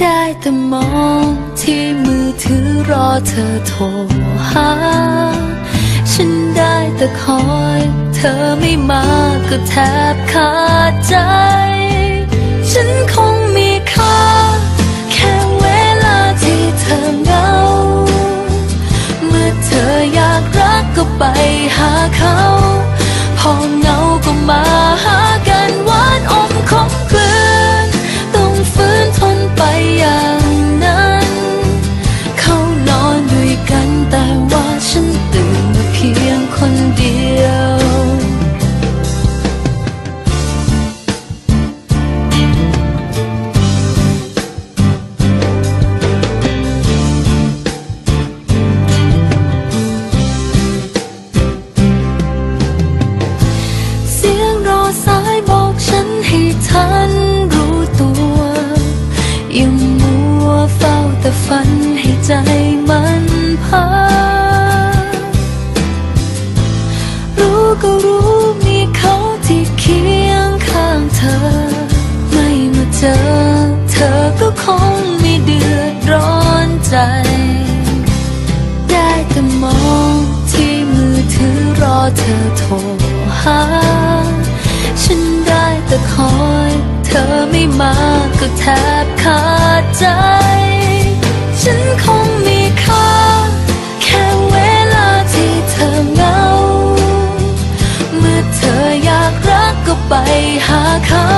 ได้แต่มองที่มือถือรอเธอโทรหา ฉันได้แต่คอย เธอไม่มาก็แทบขาดใจ ฉันคงมีค่า แค่เวลาที่เธอเหงา เมื่อเธออยากรักก็ไปหาเขา พอเหงาก็มา ยังมัวเฝ้าแต่ฝันให้ใจมันพักรู้ก็รู้มีเขาที่เคียงข้างเธอ ไม่มาเจอ เธอก็คงไม่เดือดร้อนใจ ได้แต่มองที่มือถือรอเธอโทรหา ฉันได้แต่คอย เธอไม่มาก็แทบขาด ใจ ฉันคงมีค่า แค่เวลาที่เธอเหงา เมื่อเธออยากรักก็ไปหาเขา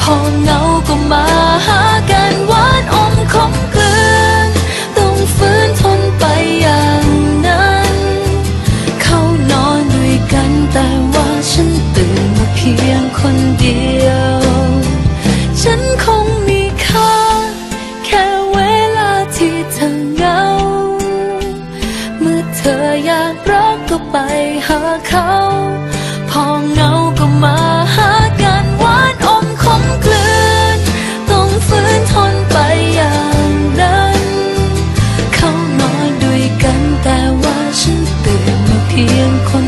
พอเหงาก็มาหากันหวานอมขมกลืนต้องฝืนทนไปอย่างนั้น เขานอนด้วยกันแต่ว่าฉันตื่นมาเพียงคนเดียว ก็ไปหาเขา พอเหงาก็มาหากันหวานอมขมกลืน ต้องฝืนทนไปอย่างนั้น เขานอนด้วยกันแต่ว่าฉันตื่นมาเพียงคน